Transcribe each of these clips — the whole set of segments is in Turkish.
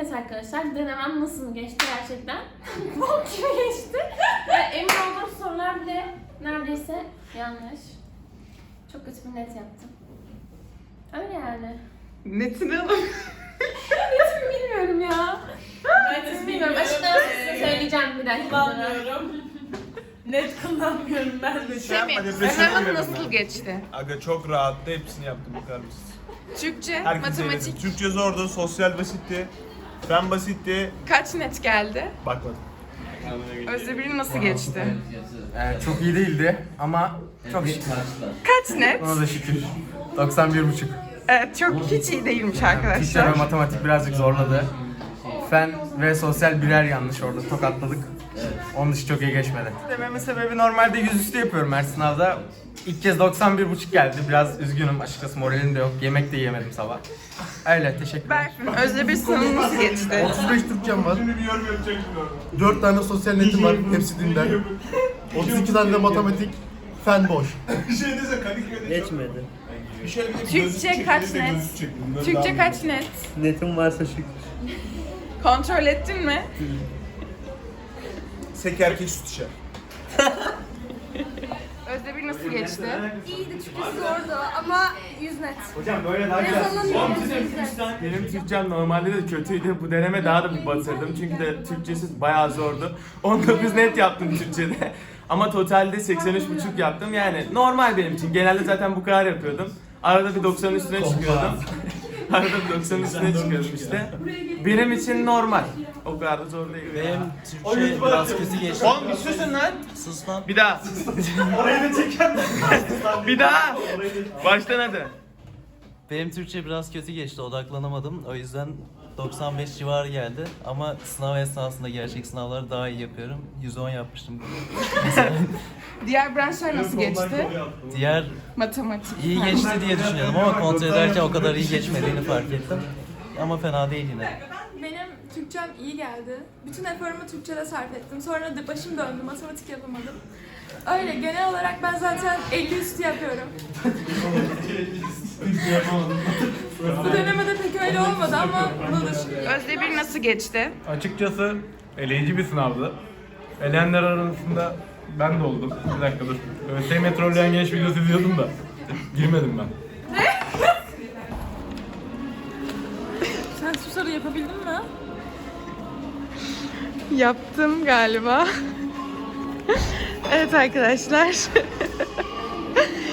Evet arkadaşlar denemem nasıl geçti gerçekten? Bok gibi geçti. Ve emin olduğum sorular bile neredeyse yanlış. Çok kötü bir net yaptım. Öyle yani. Netini alalım. Netimi bilmiyorum ya. Netimi bilmiyorum. Açıkçası size söyleyeceğim bir dakika. Kullanmıyorum. Net kullanmıyorum ben de. Sınavın girmedim nasıl geçti? Aga çok rahattı hepsini yaptım bakar mısın? Türkçe, Herkese matematik. Türkçe zordu, sosyal basitti. Fen basitti. kaç net geldi? Bakmadım. Özdemir'in nasıl geçti? Ee, çok iyi değildi ama çok şükür. Kaç net? Ona da şükür. 91 buçuk. Evet, çok hiç iyi değilmiş Türkçe arkadaşlar. ve matematik birazcık zorladı. Fen ve sosyal birer yanlış orada tokatladık. Onun dışı çok iyi geçmedi. Dememin sebebi normalde yüzüstü yapıyorum her sınavda. İlk kez 91 buçuk geldi. Biraz üzgünüm açıkçası moralim de yok. Yemek de yiyemedim sabah. Öyle teşekkürler. Berfin, Özdemir sınavı nasıl geçti? 35 Türkçem var. Şimdi bir yorum yapacaksın orada. 4 tane sosyal netim var. Hepsi dinden. 32 tane de matematik. Fen boş. Bir şey dese Kadıköy'de Geçmedi. Bir şöyle bir de Türkçe çekti, kaç bir de net? gözlük çekti. Bunları Türkçe kaç net? Netim varsa şükür. Kontrol ettin mi? Sek erkek süt içer. Özdemir nasıl geçti? İyiydi Türkçesi zordu ama 100 net. Hocam böyle daha Yazalım 100 net. Benim Türkçem normalde de kötüydü. Bu deneme daha da bir batırdım. Çünkü de Türkçesi bayağı zordu. 19 net yaptım Türkçede. Ama totalde 83,5 yaptım. Yani normal benim için. Genelde zaten bu kadar yapıyordum. Arada bir 90'ın üstüne çıkıyordum. Arada bir 90'ın üstüne çıkıyordum işte. Benim için normal. O kadar da zor değil. Benim Türkçe biraz kötü geçti. Oğlum bir susun lan. Sus lan. Bir daha. bir daha. Baştan hadi. Benim Türkçe biraz kötü geçti. Odaklanamadım. O yüzden 95 civarı geldi. Ama sınav esnasında gerçek sınavları daha iyi yapıyorum. 110 yapmıştım. Diğer branşlar nasıl geçti? Diğer Matematik. iyi geçti diye düşünüyordum ama kontrol ederken o kadar iyi geçmediğini fark ettim. Ama fena değil yine. Türkçem iyi geldi. Bütün eforumu Türkçe'de sarf ettim. Sonra da başım döndü, matematik yapamadım. Öyle genel olarak ben zaten 50 üstü yapıyorum. Bu denemede pek öyle olmadı ama şükür. Özdemir nasıl geçti? Açıkçası eleyici bir sınavdı. Eleyenler arasında ben de oldum. Bir dakika dur. ÖSYM trolleyen genç videosu izliyordum da. Girmedim ben. Sen şu soruyu yapabildin mi? Yaptım galiba. evet arkadaşlar.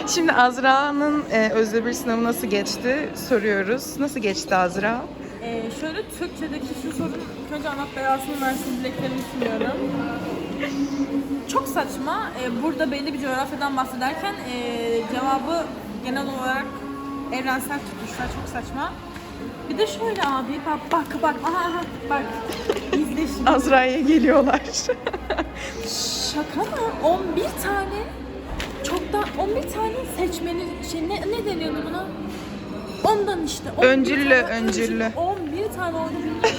Şimdi Azra'nın e, Özdemir sınavı nasıl geçti soruyoruz. Nasıl geçti Azra? Ee, şöyle Türkçedeki şu sorun ilk önce Allah belasını versin dileklerimi sunuyorum. Çok saçma. Ee, burada belli bir coğrafyadan bahsederken ee, cevabı genel olarak evrensel tutmuşlar. Çok saçma. Bir de şöyle abi bak bak bak aha bak izle şimdi. Azra'ya geliyorlar. Şaka mı? 11 tane çoktan 11 tane seçmeli şey ne, ne deniyordu buna? Ondan işte. 11 Öncüllü, tane öncüllü. öncü- 11 tane öncüllü.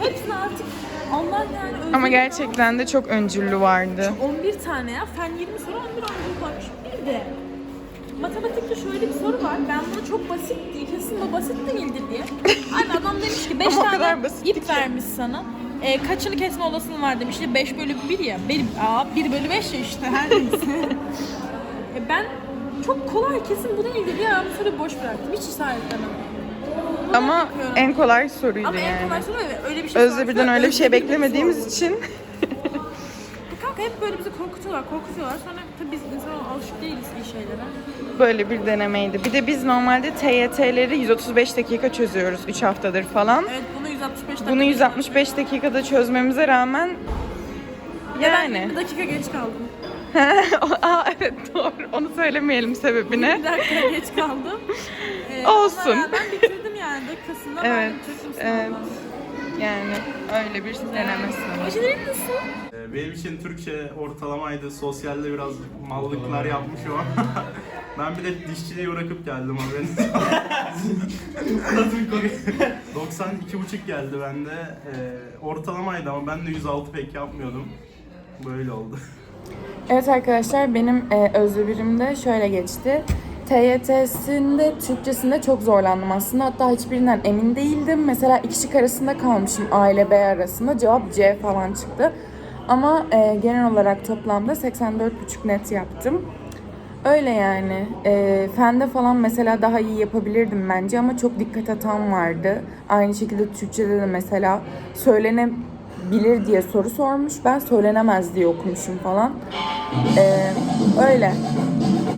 Hepsini artık Allah yani öncüllü. Ama gerçekten de çok öncüllü vardı. 11 tane ya. Fen 20 soru 11 öncülü varmış. Bir de matematikte şöyle bir soru var. Ben bunu çok basit diye, kesin bu basit değildir diye. Abi adam demiş ki 5 Ama o tane ip vermiş sana. E, kaçını kesme olasılığın var demiş. İşte 5 bölü 1 ya. Benim, aa 1 bölü 5 ya işte her neyse. e, ben çok kolay kesin bu değildir diye ben bu soruyu boş bıraktım. Hiç işaretlemedim. Bunu Ama en kolay soruydu Ama en yani. kolay soru öyle- öyle bir şey Özdemir'den sorsa öyle bir şey beklemediğimiz için hep böyle bizi korkutuyorlar, korkutuyorlar. Sonra tabii biz insan alışık değiliz iyi şeylere. böyle bir denemeydi. Bir de biz normalde TYT'leri 135 dakika çözüyoruz 3 haftadır falan. Evet bunu 165 dakika. Bunu 165 dakikada çözmemize rağmen Ya ben yani. 20 dakika geç kaldım. Aa evet doğru. Onu söylemeyelim Bir sebebini. dakika geç kaldım. Ee, Olsun. Ben bitirdim yani dakikasında. Evet, Ben sınavdan. Yani öyle bir deneme sınavı. Ece'lerin nasıl? Ee, Benim için Türkçe ortalamaydı. Sosyalde biraz mallıklar yapmışım ama ben bir de dişçiliği bırakıp geldim haberiniz var. 92,5 geldi bende. Ee, ortalamaydı ama ben de 106 pek yapmıyordum. Böyle oldu. Evet arkadaşlar benim e, özdebirimde şöyle geçti. TYT'sinde, Türkçesinde çok zorlandım aslında. Hatta hiçbirinden emin değildim. Mesela iki şık arasında kalmışım A ile B arasında. Cevap C falan çıktı. Ama e, genel olarak toplamda 84,5 net yaptım. Öyle yani. E, fende falan mesela daha iyi yapabilirdim bence ama çok dikkat hatam vardı. Aynı şekilde Türkçede de mesela söylenebilir diye soru sormuş. Ben söylenemez diye okumuşum falan. E, öyle.